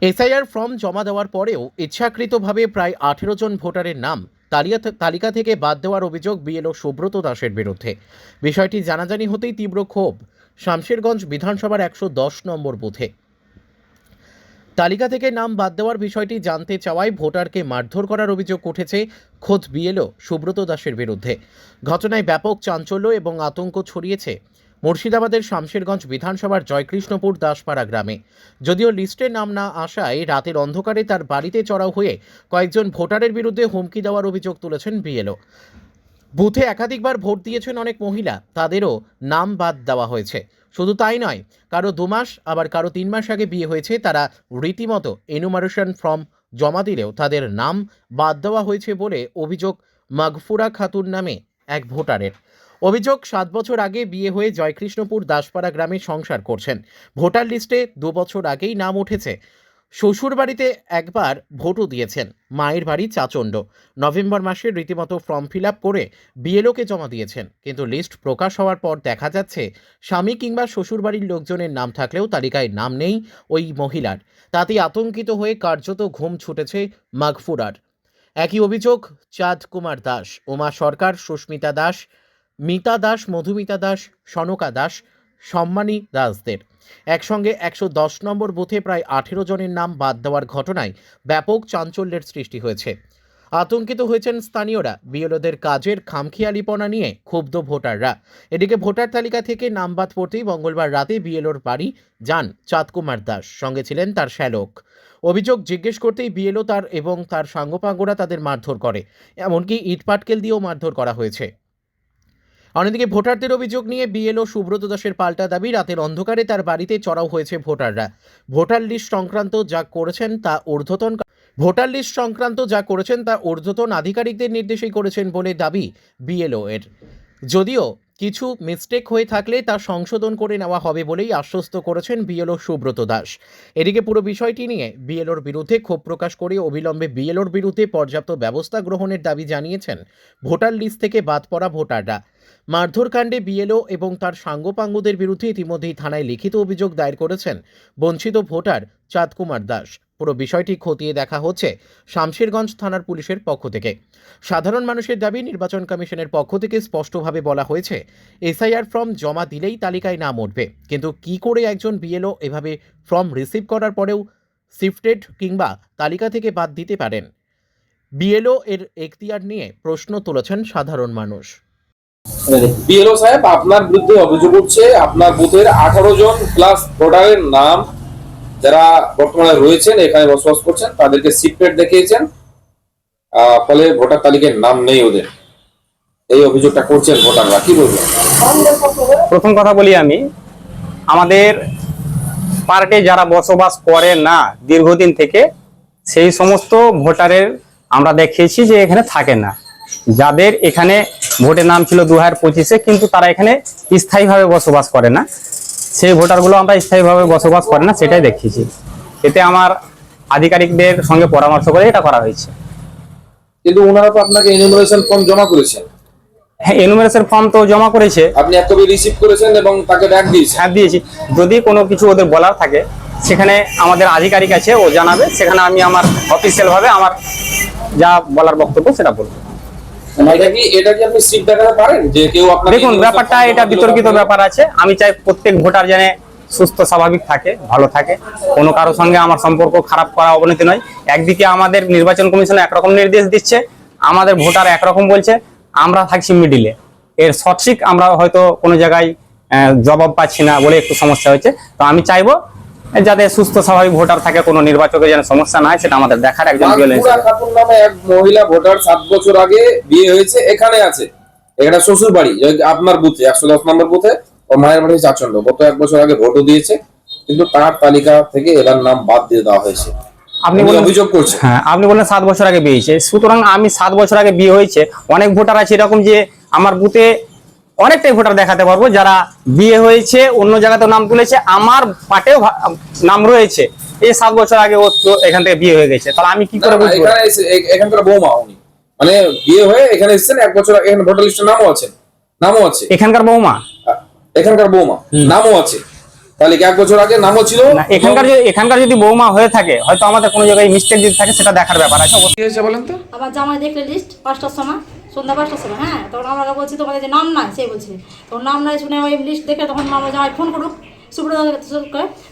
SIR form জমা দেওয়ার পরেও ইচ্ছাকৃতভাবে প্রায় আঠেরো জন ভোটারের নাম তালিয়া- তালিকা থেকে বাদ দেওয়ার অভিযোগ বিএলও সুব্রত দাসের বিরুদ্ধে। বিষয়টি জানাজানি হতেই তীব্র ক্ষোভ। শামশেরগঞ্জ বিধানসভার একশো দশ নম্বর বুথে। তালিকা থেকে নাম বাদ দেওয়ার বিষয়টি জানতে চাওয়ায় ভোটারকে মারধর করার অভিযোগ উঠেছে খোদ বিএলও সুব্রত দাসের বিরুদ্ধে। ঘটনায় ব্যাপক চাঞ্চল্য এবং আতঙ্ক ছড়িয়েছে মুর্শিদাবাদের শামশেরগঞ্জ বিধানসভার জয়কৃষ্ণপুর দাসপাড়া গ্রামে। যদিও লিস্টে নাম না আসায় রাতের অন্ধকারে তার বাড়িতে চড়াও হয়ে কয়েকজন ভোটারের বিরুদ্ধে হুমকি দেওয়ার অভিযোগ তুলেছেন বিএলও। বুথে একাধিকবার ভোট দিয়েছেন অনেক মহিলা, তাদেরও নাম বাদ দেওয়া হয়েছে। শুধু তাই নয়, কারও দু মাস, আবার কারও তিন মাস আগে বিয়ে হয়েছে, তারা রীতিমতো এনুমারেশন ফর্ম জমা দিলেও তাদের নাম বাদ দেওয়া হয়েছে বলে অভিযোগ মাগফুরা খাতুন নামে এক ভোটারের। অভিযোগ, সাত বছর আগে বিয়ে হয়ে জয়কৃষ্ণপুর দাসপাড়া গ্রামে সংসার করছেন। ভোটার লিস্টে দু বছর আগেই নাম উঠেছে। শ্বশুর বাড়িতে একবার ভোটও দিয়েছেন। মায়ের বাড়ি চাচণ্ড। নভেম্বর মাসে রীতিমতো ফর্ম ফিল করে বিএলওকে জমা দিয়েছেন। কিন্তু লিস্ট প্রকাশ হওয়ার পর দেখা যাচ্ছে, স্বামী কিংবা শ্বশুরবাড়ির লোকজনের নাম থাকলেও তালিকায় নাম নেই ওই মহিলার। তাতে আতঙ্কিত হয়ে কার্যত ঘুম ছুটেছে মাগফুরার। একই অভিযোগ চাঁদ কুমার দাস, উমা সরকার, সুস্মিতা দাস মিতা দাস, মধুমিতা দাস, সনকা দাস, সম্মানী দাসদের। একসঙ্গে একশো দশ নম্বর বুথে প্রায় আঠেরো জনের নাম বাদ দেওয়ার ঘটনায় ব্যাপক চাঞ্চল্যের সৃষ্টি হয়েছে। আতঙ্কিত হয়েছেন স্থানীয়রা। বিএলওদের কাজের খামখেয়ালিপনা নিয়ে ক্ষুব্ধ ভোটাররা। এদিকে ভোটার তালিকা থেকে নাম বাদ পড়তেই মঙ্গলবার রাতে বিএলওর বাড়ি যান চাঁদকুমার দাস। সঙ্গে ছিলেন তার শ্যালক। অভিযোগ জিজ্ঞেস করতেই বিএলও তার এবং তার সাঙ্গপাঙ্গরা তাদের মারধর করে। এমনকি ইটপাটকেল দিয়েও মারধর করা হয়েছে। অন্যদিকে ভোটারদের অভিযোগ নিয়ে বিএলও সুব্রত দাসের পাল্টা দাবি। রাতের অন্ধকারে তার বাড়িতে চড়াও হয়েছে ভোটাররা। ভোটার লিস্ট সংক্রান্ত যা করেছেন তা ঊর্ধ্বতন ভোটার লিস্ট সংক্রান্ত যা করেছেন তা ঊর্ধ্বতন আধিকারিকদের নির্দেশেই করেছেন বলে দাবি বিএলও এর যদিও কিছু মিস্টেক হয়ে থাকলে তা সংশোধন করে নেওয়া হবে বলেই আশ্বস্ত করেছেন বিএলও সুব্রত দাস। এদিকে পুরো বিষয়টি নিয়ে বিএলওর বিরুদ্ধে ক্ষোভ প্রকাশ করে অবিলম্বে বিএলওর বিরুদ্ধে পর্যাপ্ত ব্যবস্থা গ্রহণের দাবি জানিয়েছেন ভোটার লিস্ট থেকে বাদ পড়া ভোটাররা। মারধর কাণ্ডে বিএলও এবং তার সাঙ্গপাঙ্গদের বিরুদ্ধে ইতিমধ্যেই থানায় লিখিত অভিযোগ দায়ের করেছেন বঞ্চিত ভোটার চাঁদ কুমার দাস। পুরো বিষয়টি খতিয়ে দেখা হচ্ছে শামশেরগঞ্জ থানার পুলিশের পক্ষ থেকে। সাধারণ মানুষের দাবি, নির্বাচন কমিশনের পক্ষ থেকে স্পষ্টভাবে বলা হয়েছে, এসআইআর ফর্ম জমা দিলেই তালিকায় নাম উঠবে। কিন্তু কি করে একজন বিএলও এভাবে ফর্ম রিসিভ করার পরেও শিফটেড কিংবা তালিকা থেকে বাদ দিতে পারেন? বিএলও এর এখতিয়ার নিয়ে প্রশ্ন তুলেছেন সাধারণ মানুষ। বিএলও সাহেব, আপনার বিরুদ্ধে অভিযোগ উঠছে, আপনার বুথের আঠারো জন প্লাস ভোটারের নাম যারা বর্তমানে রয়েছেন, এখানে বসবাস করছেন, তাদেরকে সিক্রেট দেখিয়েছেন। ফলে ভোটার তালিকায় নাম নেই ওদের। এই অভিযোগটা করছেন ভোটাররা। কি বলবেন? প্রথম কথা বলি আমি, আমাদের পার্টে যারা বসবাস করে না দীর্ঘদিন থেকে, সেই সমস্ত ভোটারের আমরা দেখিয়েছি যে এখানে থাকে না। যাদের এখানে ভোটের নাম ছিল দু হাজার পঁচিশে, কিন্তু তারা এখানে স্থায়ীভাবে বসবাস করে না। সেই ভোটারগুলো আমরা স্থায়ীভাবে বসবাস করে না সেটাই দেখিয়েছি। এতে আমার আধিকারিকদের সঙ্গে পরামর্শ করে এটা করা হয়েছে। কিন্তু ওনারা তো আপনাকে এনিমেশন ফর্ম জমা করেছেন। হ্যাঁ এনুমেরেশন ফর্ম তো জমা করেছে। আপনি এক কপি রিসিভ করেছেন এবং তাকে ব্যাক দিয়েছেন। হ্যাঁ দিয়েছি। যদি কোনো কিছু ওদের বলার থাকে সেখানে আমাদের আধিকারিক আছে ও জানাবে। সেখানে আমি আমার অফিসিয়াল ভাবে আমার যা বলার বক্তব্য সেটা বলব। দেখুন ব্যাপারটা এটা বিতর্কিত ব্যাপার আছে। আমি চাই প্রত্যেক ভোটার যেন সুস্থ স্বাভাবিক থাকে ভালো থাকে। কোনো কারোর সঙ্গে আমার সম্পর্ক খারাপ করা অবনতি নয়। একদিকে আমাদের নির্বাচন কমিশন একরকম নির্দেশ দিচ্ছে আমাদের ভোটার একরকম বলছে আমরা থাকছি মিডিলে। এর সঠিক আমরা হয়তো কোনো জায়গায় জবাব পাচ্ছি না বলে একটু সমস্যা হয়েছে। তো আমি চাইব যাতে সুস্থ স্বাভাবিক ভোটার থাকে কোনো নির্বাচকের যেন সমস্যা না হয় সেটা আমাদের দেখার একজন খাতুন নামে এক মহিলা ভোটার সাত বছর আগে বিয়ে হয়েছে এখানে আছে। এখানে শ্বশুর বাড়ি আপনার বুথে একশো দশ নম্বর বুথে ও মায়ের বাড়ি চাচন্ড গত এক বছর আগে ভোটও দিয়েছে কিন্তু তার তালিকা থেকে এবার নাম বাদ দিয়ে দেওয়া হয়েছে। আপনি অভিযোগ করছেন হ্যাঁ আপনি বললেন সাত বছর আগে বিয়ে হয়েছে। সুতরাং আমি সাত বছর আগে বিয়ে হয়েছে। অনেক ভোটার আছে এরকম যে আমার বুথে অনেকটাই ভোটার দেখাতে পারব। যারা বিয়ে হয়েছে অন্য জায়গাতে নাম তুলেছে আমার পাটেও নাম রয়েছে। এই সাত বছর আগে ও তো এখান থেকে বিয়ে হয়ে গেছে। তাহলে আমি কি করে বুঝব? এখানকার বৌমা উনি মানে বিয়ে হয়ে এখানে এসেছেন এক বছর আগে এখানে ভোটার লিস্টের নামও আছে। নামও আছে। এখানকার বৌমা? এখানকার বৌমা। নামও আছে। তাহলে কি এক বছর আগে নামও ছিল? না এখানকার যদি এখানকার যদি বৌমা হয়ে থাকে হয়তো আমাদের কোনো জায়গায় মিস্টেক যদি থাকে সেটা দেখার ব্যাপার আছে। কি হয়েছে বলেন তো? আবার জামাই দেখলে লিস্ট পাঁচটার সময়। সন্ধ্যা পাঁচটার সময় হ্যাঁ? তখন আমরা বলছি তোমাদের যে নাম নাই সে বলছে। তখন নাম নাই শুনে ওই লিস্ট দেখে তখন আমরা জামাই ফোন করুক, সুব্রত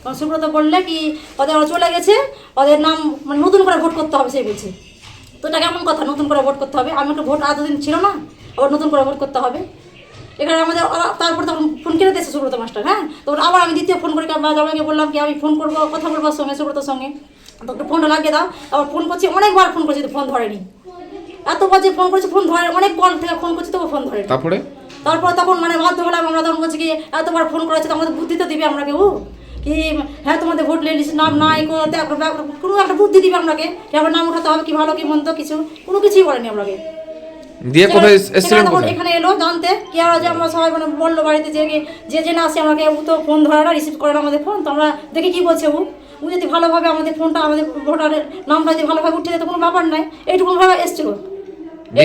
তখন সুব্রত বললে কি, ওদের চলে গেছে, ওদের নাম মানে নতুন করে ভোট করতে হবে সে বলছে। তো এটা কেমন কথা? নতুন করে ভোট করতে হবে? আমি একটা ভোট এতদিন ছিল না, আবার নতুন করে ভোট করতে হবে। এখানে আমাদের তারপর তখন ফোন কিনে দিয়েছে সুব্রত মাস্টার হ্যাঁ? তখন আবার আমি দ্বিতীয় ফোন করে জামাইকে বললাম কি, আমি ফোন করব, কথা বলব সঙ্গে, সুব্রতর সঙ্গে। তো একটু ফোনটা লাগিয়ে দাও। আবার ফোন করছি, অনেকবার ফোন করছি ফোন ধরেনি। এত বাজে ফোন করেছে ফোন ধরে অনেক কল থেকে ফোন করছি তবু ফোন ধরে তারপরে? তারপর তখন মানে বাধ্য হলাম আমরা তখন বলছি কি এতবার ফোন করেছে তো আমাদের বুদ্ধি তো দিবে আমরা কেউ কি হ্যাঁ তোমাদের ভোট লিস্ট নাম নাই কোনো কোনো একটা বুদ্ধি দিবে আপনাকে কি আমার নাম উঠাতে হবে কি ভালো কি মন্দ কিছু। কোনো কিছুই করেনি আপনাকে দিয়ে কোথায় এসেছিলেন এখানে এলো জানতে কি আর যে আমরা সবাই মানে বলল বাড়িতে যে যে যে না আসে আমাকে ও তো ফোন ধরে না রিসিভ করে না আমাদের ফোন তো আমরা দেখি কি বলছে ও। ও যদি ভালোভাবে আমাদের ফোনটা আমাদের ভোটারের নামটা যদি ভালোভাবে উঠিয়ে দিত কোনো ব্যাপার নাই। এইটুকু ভাবে এসছিল?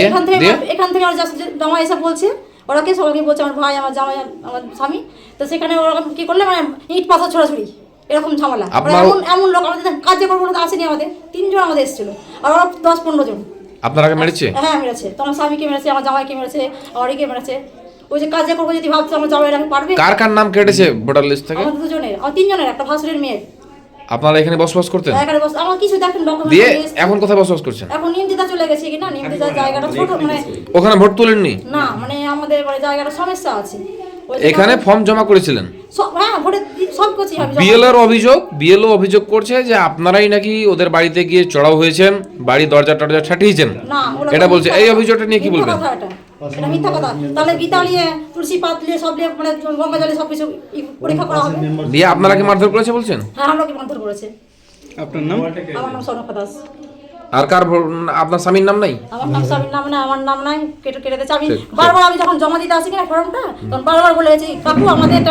এখান থেকে এখান থেকে আর জাস্ট জামাই এসে বলছে ওরা কে সবাইকে বলছে আমার ভাই আমার জামাই আমার স্বামী। তো সেখানে ওরা কি করলে মানে ইট পাথর ছোড়াছুড়ি এরকম ঝামেলা। মানে এমন এমন লোক আমাদের কাজে করব না আসেনি আমাদের তিনজন আমাদের এসেছিল। আর ওরা দশ পনেরো জন। আপনার মেরেছে? হ্যাঁ মেরেছে। তোমার স্বামীকে মেরেছে আমার জামাইকে মেরেছে আমার একে মেরেছে। ওই যে কাজে করব যদি ভাবছ আমার জামাইরা আমি পারবে? কার কার নাম কেটেছে ভোটার লিস্ট থেকে? দুজনের আমার তিনজনের একটা ভাসুরের মেয়ে। আপনারা এখানে বসবাস করতেন? এখানে বস আমার কিছু দেখেন ডকুমেন্ট দিয়ে এখন কোথায় বসবাস করছেন? এখন নিমদিদা চলে গেছে কি না? নিমদিদা জায়গাটা ছোট মানে ওখানে ভোট তুলেননি? না মানে আমাদের মানে জায়গাটা সমস্যা আছে। এখানে ফর্ম জমা করেছিলেন? সব হ্যাঁ ভোটে সব করছি আমি জমা- বিএলওর অভিযোগ বিএলও অভিযোগ করছে যে আপনারাই নাকি ওদের বাড়িতে গিয়ে চড়াও হয়েছেন বাড়ি দরজা টরজা ছাটিয়েছেন। না এটা বলছে। এই অভিযোগটা নিয়ে কি বলবেন? এটা এটা মিথ্যা কথা। তাহলে গীতা নিয়ে তুলসী পাত নিয়ে সব নিয়ে মানে গঙ্গা জলে সব কিছু পরীক্ষা করা হবে। দিয়ে আপনারা কি মারধর করেছে বলছেন? হ্যাঁ আমরা কি মারধর করেছে? আপনার নাম? আমার নাম দাস। আর কার আপনার স্বামীর নাম নাই? আমার নাম স্বামীর নাম না আমার নাম নাই কেটে কেটে দিয়েছে। আমি বারবার আমি যখন জমা দিতে আসি কিনা ফর্মটা তখন বারবার বলে গেছি কাকু আমাদের